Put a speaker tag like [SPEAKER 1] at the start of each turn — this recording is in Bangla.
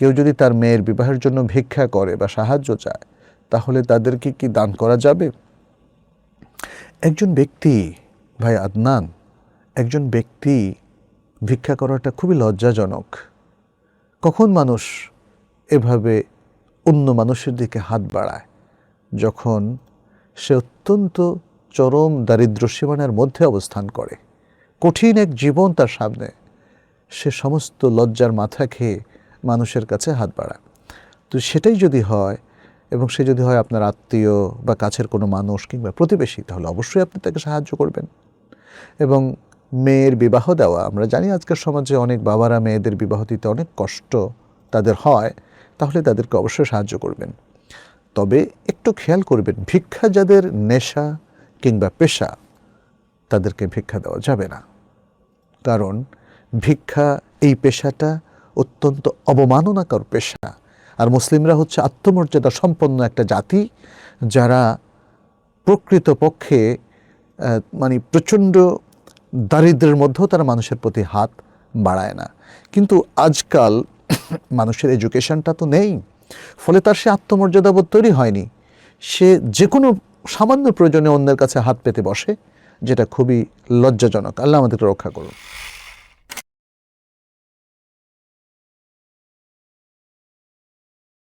[SPEAKER 1] কেউ যদি তার মেয়ের বিবাহের জন্য ভিক্ষা করে বা সাহায্য চায়, তাহলে তাদেরকে কি দান করা যাবে? একজন ব্যক্তি, ভাই আদনান, একজন ব্যক্তি ভিক্ষা করাটা খুবই লজ্জাজনক। কখন মানুষ এভাবে অন্য মানুষের দিকে হাত বাড়ায়? যখন সে অত্যন্ত চরম দারিদ্র সীমানার মধ্যে অবস্থান করে। কঠিন এক জীবন তার সামনে। সে সমস্ত লজ্জার মাথা খেয়ে মানুষের কাছে হাত বাড়ায় তো সেটাই যদি হয় এবং সে যদি হয় আপনার আত্মীয় বা কাছের কোনো মানুষ কিংবা প্রতিবেশী, তাহলে অবশ্যই আপনি তাকে সাহায্য করবেন। এবং মেয়ের বিবাহ দেওয়া, আমরা জানি আজকের সমাজে অনেক বাবারা মেয়েদের বিবাহ দিতে অনেক কষ্ট তাদের হয়, তাহলে তাদেরকে অবশ্যই সাহায্য করবেন। তবে একটু খেয়াল করবেন, ভিক্ষা যাদের নেশা কিংবা পেশা, তাদেরকে ভিক্ষা দেওয়া যাবে না। কারণ ভিক্ষা এই পেশাটা অত্যন্ত অবমাননাকর পেশা। আর মুসলিমরা হচ্ছে আত্মমর্যাদা সম্পন্ন একটা জাতি যারা প্রকৃতপক্ষে আহ, মানে প্রচণ্ড দারিদ্র্যের মধ্যেও তারা মানুষের প্রতি হাত বাড়ায় না। কিন্তু আজকাল মানুষের এডুকেশনটা তো নেই। ফলে তার সে আত্মমর্যাদাবোধ তৈরি হয়নি। সে যে কোনো সামান্য প্রয়োজনে অন্যের কাছে হাত পেতে বসে যেটা খুবই লজ্জাজনক। আল্লাহ আমাদেরকে রক্ষা করুন